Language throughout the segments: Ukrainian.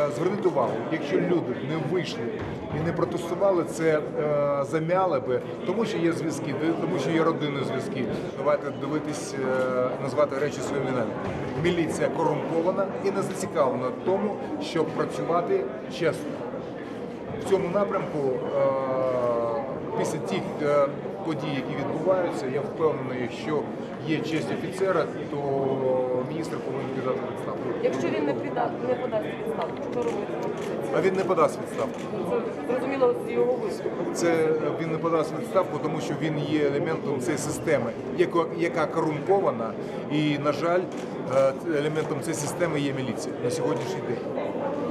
Е, Зверніть увагу, якщо люди не вийшли і не протестували, це е, замяли би, тому що є зв'язки, тому що є родинні зв'язки. Давайте дивитись, е, назвати речі своїми іменами. Міліція корумпована і не зацікавлена в тому, щоб працювати чесно. В цьому напрямку, е, після тих е, подій, які відбуваються, я впевнений, якщо є честь офіцера, то міністр повинен підати відставку. Якщо він не не подасть відставку, що робити? А він не подасть відставку. Це зрозуміло з його виступу. Це він не подасть відставку, тому що він є елементом цієї системи, яко- яка корумпована, і на жаль, е, елементом цієї системи є міліція на сьогоднішній день.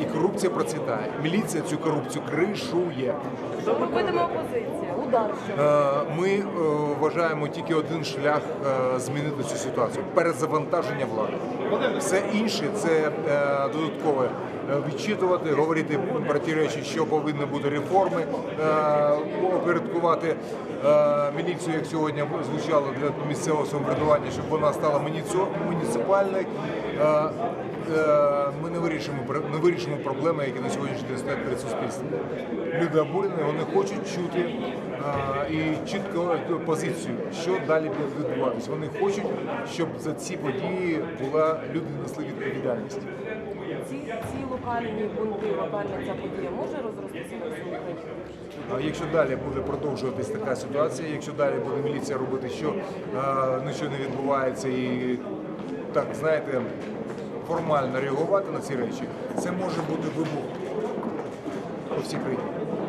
І корупція процвітає. Міліція цю корупцію кришує. Що робитиме опозиція? Удар? Е, Ми е, вважаємо тільки один шлях е, змінити цю ситуацію перезавантаження влади. Все інше це е, додаткове е, відчитувати, говорити про ті речі, що повинні бути реформи, е, опорядкувати е, міліцію, як сьогодні звучало для місцевого самоврядування, щоб вона стала муніци- муніципальною. Е, е, Ми не вирішимо не вирішимо проблеми, які на сьогоднішній день стоять перед суспільством. Люди обурені, вони хочуть чути е, і чітко позицію, що далі буде відбуватися. Вони хочуть, щоб за ці події була люди несли відповідальність. Ці, ці локальні бунти, локальна ця подія може розростися на? А якщо далі буде продовжуватись така ситуація, якщо далі буде міліція робити, що е, нічого не відбувається, і так знаєте, формально реагувати на ці речі, це може бути вибух по всій країні.